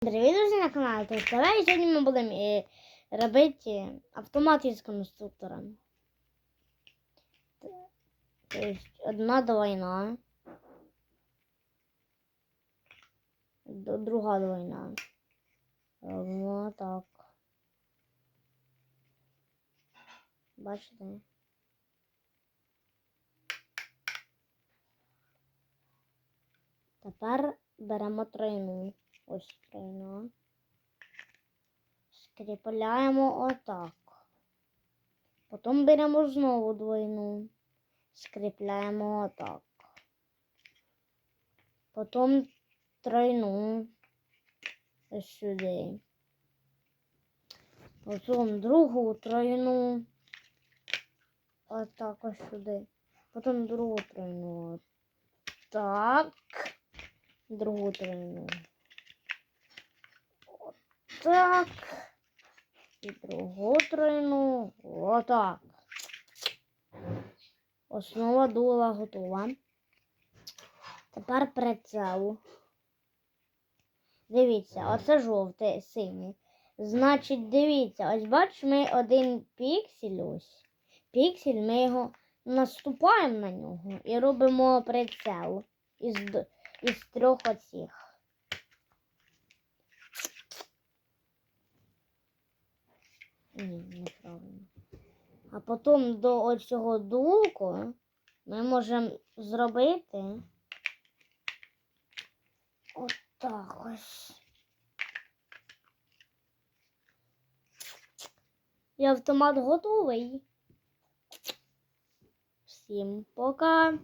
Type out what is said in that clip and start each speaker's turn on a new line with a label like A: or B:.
A: Привіт, друзі, на каналі ТСТВ. І сьогодні ми будемо е, робити автомат із конструктором. Тобто одна двойна. Друга двойна. Робимо так. Бачите? Тепер беремо тройну. Ось тройна. Скріпляємо отак. Потім беремо знову двойну. Скріпляємо отак. Потім тройну. Ось сюди. Потім другу тройну. Отак ось сюди. Потім другу тройну. Так. Другу тройну. Так. І другу тройну. Отак. Основа дула готова. Тепер прицел. Дивіться, оце жовте, синє. Значить, дивіться, ось бачиш, ми один піксель ось. Піксель, ми його наступаємо на нього і робимо прицел із, із трьох оцих. Ні, неправильно. А потім до оцього дулку ми можемо зробити отак ось. І автомат готовий. Всім пока.